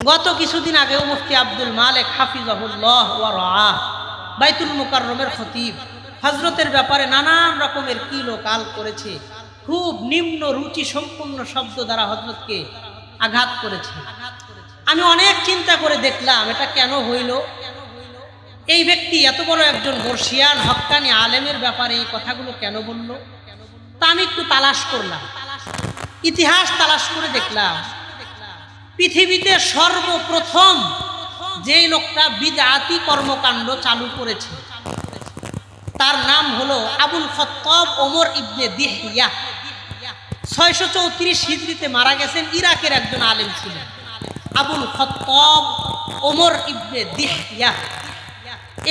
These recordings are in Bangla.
গত কিছুদিন আগেও মুফতি আব্দুল মালেক হাফিজাহুল্লাহ ওয়া বাইতুল মুকাররমের খতিব। হজরতের ব্যাপারে নানান রকমের কিলো কাল করেছে, খুব নিম্ন রুচি সম্পূর্ণ শব্দ দ্বারা হজরতকে আঘাত করেছে। আমি অনেক চিন্তা করে দেখলাম, এটা কেন হইল? এই ব্যক্তি এত বড় একজন বর্ষিয়ান হক্কানি আলেমের ব্যাপারে এই কথাগুলো কেন বলল? তা আমি একটু তালাশ করলাম। ইতিহাস তালাশ করে দেখলাম। পৃথিবীতে সর্বপ্রথম যেই লোকটা বিদাতি কর্মকাণ্ড চালু করেছে, তার নাম হলো আবুল খত্তব ওমর ইবনে দিহিয়া ছয়শো চৌত্রিশ হিজড়িতে মারা গেছেন, ইরাকের একজন আলেম ছিলেন। আবুল খত্তব ওমর ইবনে দিহিয়া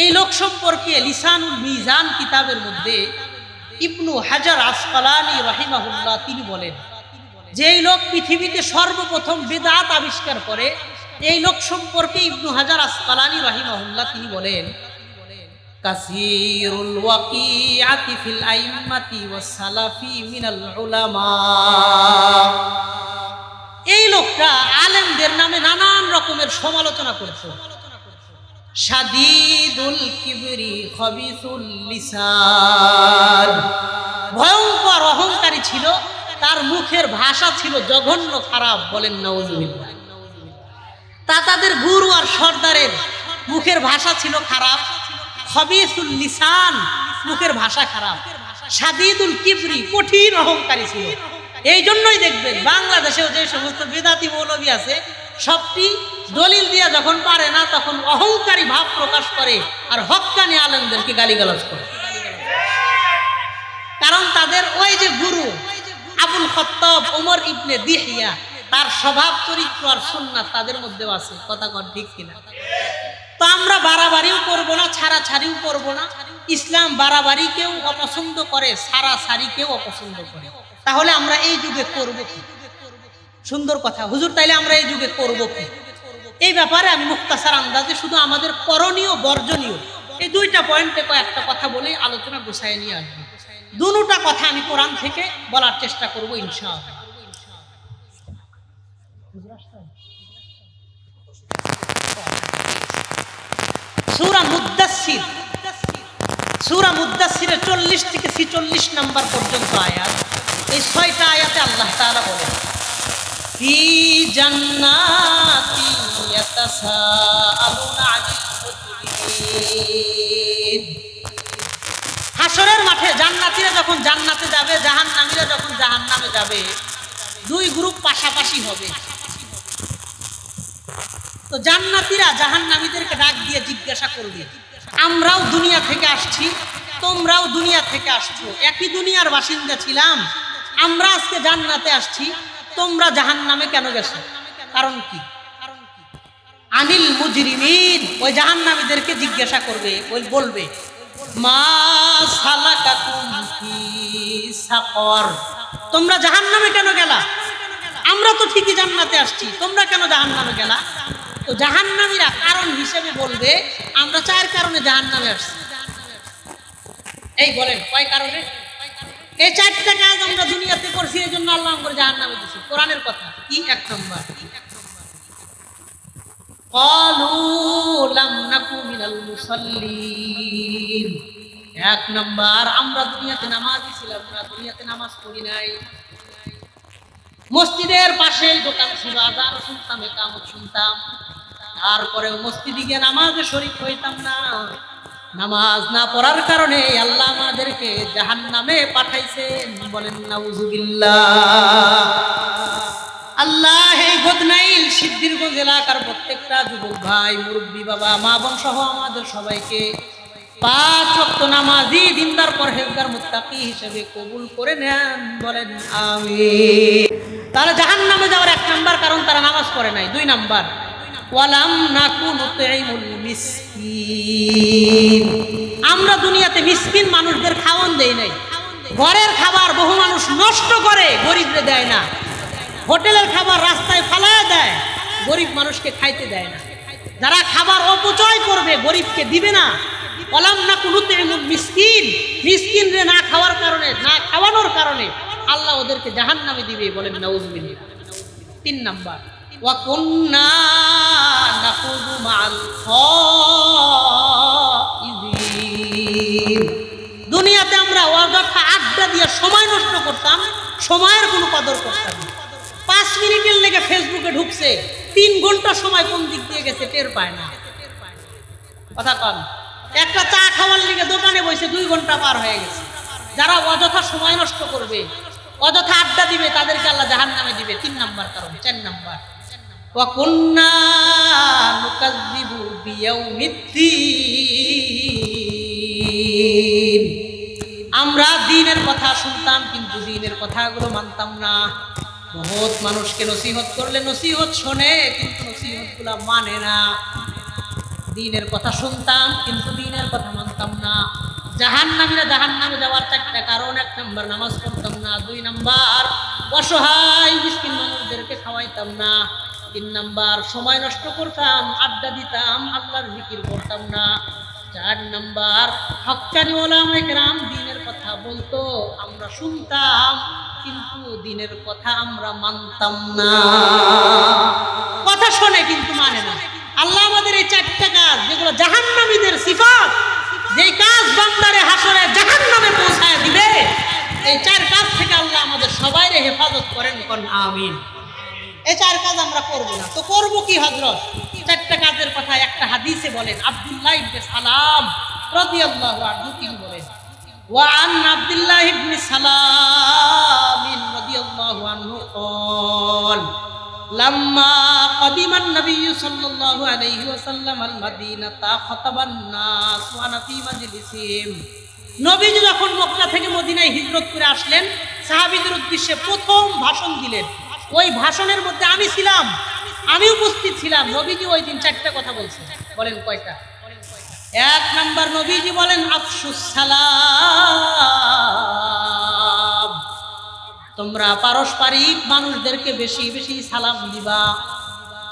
এই লোক সম্পর্কে লিসানুল মিজান কিতাবের মধ্যে ইবনু হাজার আসকালানি রহিমাহুল্লাহ তিনি বলেন যেই লোক পৃথিবীতে সর্বপ্রথম বেদাত আবিষ্কার করে, এই লোক সম্পর্কে ইবনু হাজার আসকালানি রহিমাহুল্লাহ তিনি বলেন, কাসিরুল ওয়াকিআতি ফিল আইম্মাতি ওয়াস সালাফি মিনাল উলামা। এই লোকটা আলেমদের নামে নানান রকমের সমালোচনা করতো সাদিদুল কিবরি খবিসুল লিসান। ভয়ঙ্কর অহংকারী ছিল। তার মুখের ভাষা ছিল জঘন্য খারাপ, বলেন নওজুবিল্লাহ তা তাদের গুরু আর সর্দারের মুখের ভাষা ছিল খারাপ, খবিসুল লিসান মুখের ভাষা খারাপ, সাদিদুল কিবরি কঠিন অহংকারী ছিল। এই জন্যই দেখবেন বাংলাদেশেও যে সমস্ত বেদাতি মৌলবী আছে, সবটি দলিল দিয়ে যখন পারে না, তখন অহংকারী ভাব প্রকাশ করে আর হক্কানি আলেমদেরকে গালিগালাজ করে। কারণ তাদের ওই যে গুরু আবুল খত্তব ওমর ইবনে দিহিয়া, তার স্বভাব, চরিত্র আর সুন্নাত তাদের মধ্যেও আছে। কথা কর ঠিক কিনা? তো আমরা বাড়াবাড়িও করব না ছাড়া ছাড়িও করব না। ইসলাম বাড়াবাড়িকেও অপছন্দ করে সারা সারিকেও অপছন্দ করে। তাহলে আমরা এই যুগে করব কি? সুন্দর কথা। হুজুর, তাইলে আমরা এই যুগে করব কি? এই ব্যাপারে আমি মুক্তাসার আন্দাজে শুধু আমাদের করণীয়, বর্জনীয়। এই দুইটা পয়েন্টে কয়েকটা কথা বলেই আলোচনা গুছায় নিয়ে আসব। দুটা কথা আমি কোরআন থেকে বলার চেষ্টা করব, ইনশাআল্লাহ। সূরা মুদ্দাসসির সূরা মুদ্দাসসিরের চল্লিশ থেকে ছিচল্লিশ নাম্বার পর্যন্ত আয়াত, এই ছয়টা আয়াতে আল্লাহ তাআলা বলেন, ফি জান্নাতি ইয়াতাসাআলুনা আনিল মুজরিমিন। হাসরের মাঠে জান্নাতীরা যখন জান্নাতে যাবে, জাহান্নামীরা যখন জাহান্নামে যাবে, দুই গ্রুপ পাশাপাশি হবে। তো জান্নাতীরা জাহান্নামীদেরকে ডাক দিয়ে জিজ্ঞাসা করবে, আমরাও দুনিয়া থেকে আসছি, তোমরাও দুনিয়া থেকে আসছো। একই দুনিয়ার বাসিন্দা ছিলাম, আমরা আজকে জান্নাতে আসছি, তোমরা জাহান্নামে কেন গেছো? কারণ কি? আনিল মুজরিমিন ওই জাহান্নামীদেরকে জিজ্ঞাসা করবে, ওই বলবে মা ফি সাকর। তোমরা জাহান্নামে কেন গেলা? আমরা তো ঠিকই জান্নাতে আসছি, তোমরা কেন জাহান্নামে গেলা? তো জাহান্নামীরা কারণ হিসেবে বলবে, আমরা চার কারণে জাহান্নামে আসছি। এই বলেন, কয় কারণে? এই চারটা কাজ আমরা দুনিয়াতে করছি এই জন্য আল্লাহ করে জাহান্নামে দিছি কোরআনের কথা, কি? এক নম্বর। قالوا لم نكن من المصلين এক নাম্বার আমরা দুনিয়াতে নামাজই ছিলাম না দুনিয়াতে নামাজ পড়ি নাই মসজিদের পাশে দোকান ছিল আজান শুনতাম একামত শুনতাম তারপরে মসজিদে গিয়ে নামাজে শরীক হইতাম না নামাজ না পড়ার কারণে আল্লাহ আমাদেরকে জাহান নামে পাঠাইছেন বলেন নাউজুবিল্লাহ আল্লাহ এই বদনাইল সিদ্ধিরগঞ্জ এলাকার প্রত্যেকটা যুবক ভাই, মুরব্বী, বাবা, মা, বোন সহ আমাদের সবাইকে পাঁচ ওয়াক্ত নামাজি, দিনদার, পরহেজগার, মুত্তাকি হিসেবে কবুল করে নেন, বলেন আমি তারা জাহান নামে যাওয়ার এক নাম্বার কারণ তারা নামাজ পড়ে নাই, দুই নাম্বার। ওয়ালাম নাকুন মিসকিন। আমরা দুনিয়াতে মিসকিন মানুষদের খাওয়ান দেই নাই। ঘরের খাবার বহু মানুষ নষ্ট করে, গরিবরে দেয় না। হোটেলের খাবার রাস্তায় ফালায় দেয়, গরিব মানুষকে খাইতে দেয় না। যারা খাবার অপচয় করবে, গরিবকে দিবে না। কলাম না কুলুতে মিসকিন মিসকিন রে না খাওয়ার কারণে, না খাওয়ানোর কারণে আল্লাহ ওদেরকে জাহান নামে দিবে বলেন নাউজবিন তিন নাম্বার দুনিয়াতে আমরা অযথা আড্ডা দিয়ে সময় নষ্ট করতাম, সময়ের কোনো কদর করতাম না। পাঁচ মিনিটের লেগে ফেসবুকে ঢুকছে। তিন ঘণ্টা সময় কোন দিক দিয়ে গেছে টের পায় না। কথা কন। একটা চা খাওয়ার লেগে দোকানে বসে দুই ঘণ্টা পার হয়ে গেছে। যারা অযথা সময় নষ্ট করবে, অযথা আড্ডা দিবে, তাদেরকে আল্লাহ জাহান নামে দিবে। তিন নাম্বার কারণ, চার নাম্বার। আমরা দিনের কথা শুনতাম, কিন্তু দিনের কথাগুলো মানতাম না। বহুত মানুষকে নসিহত করলে নসিহত শোনে, কিন্তু নসিহতগুলো মানে না। দিনের কথা শুনতাম, কিন্তু দিনের কথা মানতাম না। জাহান নামীরা জাহান নামে যাওয়ার চারটা কারণ, এক নম্বর নামাজ পড়তাম না, দুই নাম্বার অসহায় মিসকিন মানুষদেরকে খাওয়াইতাম না। তিন নাম্বার সময় নষ্ট করতাম, আড্ডা দিতাম, আল্লাহর জিকির করতাম না। চার নাম্বার হক্কানি ওলামায়ে কেরাম দিনের কথা বলতো, আমরা শুনতাম। কিন্তু দিনের কথা আমরা মানতাম না। কথা শোনে কিন্তু মানে না। আল্লাহ আমাদের এই চারটা কাজ, যেগুলো জাহান্নামীদের সিফাত যে কাজ বান্দারে হাসরে জাহান্নামে পৌঁছায় দিবে, এই চার কাজ থেকে আল্লাহ আমাদের সবাই হেফাজত করেন, কোন, আমিন। এই চার কাজ আমরা করব না। তো করব কি হজরত চারটা কাজের কথা একটা হাদিসে বলেন, আব্দুল্লাহ ইবনে সালাম রাদিয়াল্লাহু আনহু তিনি বলেন, ওয়া আন আব্দুল্লাহ ইবনে সালাম لما قدم النبي صلى الله عليه وسلم المدينة خطب الناس وانا في مجلسهم নবীজি যখন মক্কা থেকে মদিনায় হিজরত করে আসলেন সাহাবীদের উদ্দেশ্যে প্রথম ভাষণ দিলেন ওই ভাষণের মধ্যে আমি ছিলাম আমি উপস্থিত ছিলাম নবীজি ওই দিন চারটা কথা বলছেন বলেন কয়টা এক নাম্বার নবীজি বলেন আফসুস সালাম তোমরা পারস্পরিক মানুষদেরকে বেশি বেশি সালাম দিবা,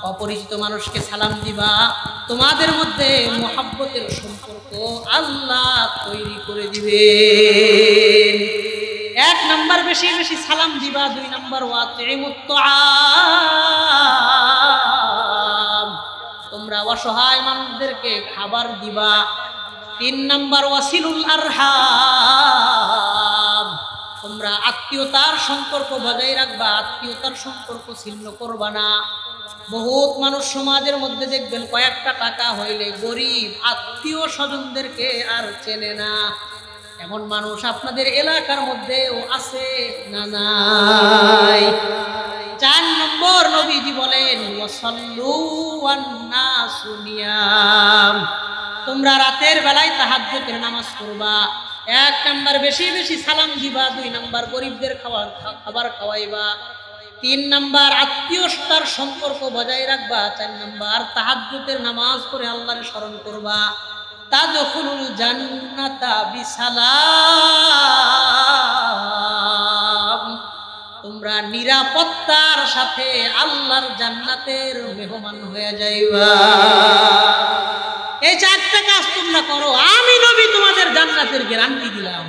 অপরিচিত মানুষকে সালাম দিবা। তোমাদের মধ্যে মোহাব্বতের সম্পর্ক আল্লাহ তৈরি করে দিবে। এক নাম্বার বেশি বেশি সালাম দিবা, দুই নাম্বার তোমরা অসহায় মানুষদেরকে খাবার দিবা। তিন নাম্বার ওয়াসিলুল আরহাম। তোমরা আত্মীয়তার সম্পর্ক বজায় রাখবা, আত্মীয়তার সম্পর্ক ছিন্ন করবা না। বহুত মানুষ সমাজের মধ্যে দেখবেন কয়েকটা টাকা হইলে গরিব, আত্মীয় স্বজনদেরকে আর চেনে না। এমন মানুষ আপনাদের এলাকার মধ্যেও আছে না নাই? চার নম্বর নবীজি বলেন তোমরা রাতের বেলায় তাহাজ্জুদের নামাজ পড়বা এক নাম্বার বেশি বেশি সালাম দিবা, দুই নাম্বার গরিবদের খাবার খাবার খাওয়াইবা, তিন নাম্বার আত্মীয়তার সম্পর্ক বজায় রাখবা, চার নাম্বার তাহাজ্জুদের নামাজ পড়ে আল্লাহরে স্মরণ করবা। তা তাদখুলুল জান্নাতা বিসালাম। তোমরা নিরাপত্তার সাথে আল্লাহর জান্নাতের মেহমান হয়ে যাইবা। এই চারটা কাজ তোমরা করো। আমি নবী তোমাদের জান্নাতের গ্যারান্টি দিলাম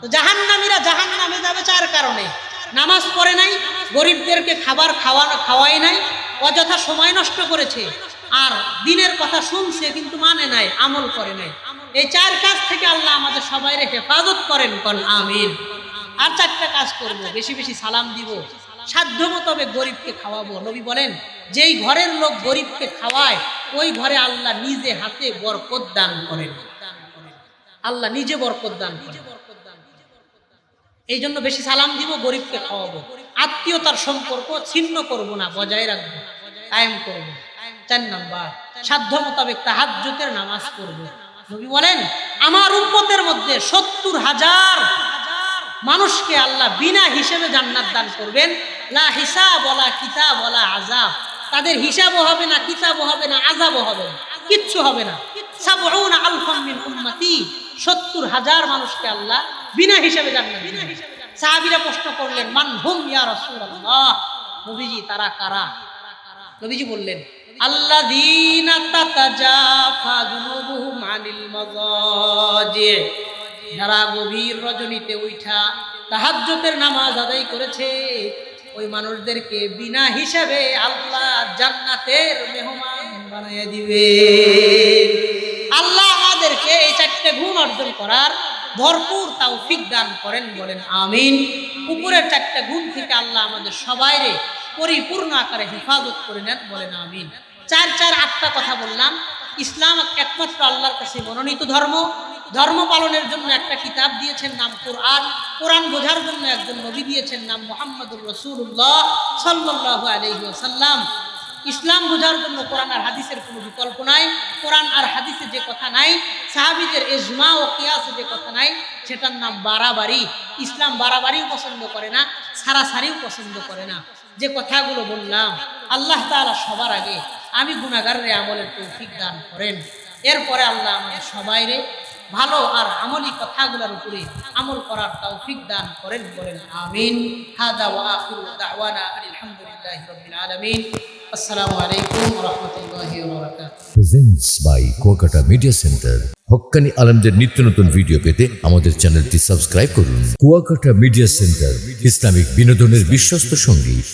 তো জাহান্নামীরা জাহান্নামে যাবে চার কারণে। নামাজ পড়ে নাই, গরিবদেরকে খাবার খাওয়ানো খাওয়াই নাই, অযথা সময় নষ্ট করেছে। আর দিনের কথা শুনছে কিন্তু মানে নাই, আমল করে নাই। এই চার কাজ থেকে আল্লাহ আমাদের সবাইরে হেফাজত করেন কন আমিন। আর চারটা কাজ করব, বেশি বেশি সালাম দিব। সাধ্য মোতাবেক গরিবকে খাওয়াবো। নবী বলেন, যেই ঘরের লোক গরিবকে খাওয়ায় ওই ঘরে আল্লাহ নিজে হাতে বরকত দান করেন। আল্লাহ নিজে বরকত দান এই জন্য বেশি সালাম দিব, গরিবকে খাওয়াবো। আত্মীয়তার সম্পর্ক ছিন্ন করব না, বজায় রাখব, কায়েম করব। চার নাম্বার, সাধ্য মোতাবেক তাহাজ্জুদের নামাজ পড়ব। নবী বলেন, আমার উম্মতের মধ্যে সত্তর হাজার মানুষকে আল্লাহ বিনা হিসেবে জান্নাত দান করবেন। লা হিসাব বলা কিতাব বলা আজাব তাদের হিসাবও হবে না, কিতাবও হবে না আজাবও হবে না, কিচ্ছু হবে না। সাবউনা আলফাম মিন উম্মতি, সত্তর হাজার মানুষকে আল্লাহ বিনা হিসাবে জান্নাত দিবেন সাহাবীরা প্রশ্ন করলেন, মান হুম ইয়া রাসূলুল্লাহ? নবীজি, তারা কারা? নবীজি বললেন, আল্লাযীনা তাতাজাফা জুনুবুহুম আনিল মাযাজি যারা গভীর রজনীতে উঠা তাহাজ্জুদের নামাজ আদায় করেছে ওই মানুষদেরকে বিনা হিসাবে আল্লাহ জান্নাতের মেহমান বানিয়ে দিবে। আল্লাহ আমাদেরকে এই চারটে গুণ অর্জন করার ভরপুর তৌফিক দান করেন, বলেন আমিন। উপরের চারটে গুণ থেকে আল্লাহ আমাদের সবাইরে পরিপূর্ণ আকারে হেফাজত করে নেন, বলেন আমিন। চার চার, আটটা কথা বললাম। ইসলাম একমাত্র আল্লাহর কাছে মনোনীত ধর্ম। ধর্ম পালনের জন্য একটা কিতাব দিয়েছেন নাম কোরআন। কোরআন বোঝার জন্য একজন নবী দিয়েছেন নাম মোহাম্মদুর রসুল্লাহ সাল্লাহ আলহিসাল্লাম ইসলাম বোঝার জন্য কোরআন আর হাদিসের কোনো বিকল্প নাই। কোরআন আর হাদিসে যে কথা নাই, সাহাবিদের এজমা ও কিয়াসে যে কথা নাই, সেটার নাম বাড়াবাড়ি। ইসলাম বাড়াবাড়িও পছন্দ করে না, সারাসারিও পছন্দ করে না। যে কথাগুলো বললাম, আল্লাহ তাআলা সবার আগে। আমি গুণাগারের আমলের তৌফিক দান করেন। এরপরে আল্লাহ আমাদের সবাইরে ভালো আর আমলি কথাগুলোর উপরে আমল করার তৌফিক দান করেন, বলেন আমিন। হাদা ওয়া আখিরু দাওয়ানা আলহামদুলিল্লাহি রাব্বিল আলামিন। আসসালামু আলাইকুম ওয়া রাহমাতুল্লাহি ওয়া বারাকাতুহু। প্রেজেন্টস বাই মিডিয়া সেন্টার হক্কানি আলমদের নিত্য নতুন ভিডিও পেতে আমাদের চ্যানেলটি সাবস্ক্রাইব করুন। কুয়াকাটা মিডিয়া সেন্টার ইসলামিক বিনোদনের বিশ্বস্ত সঙ্গী।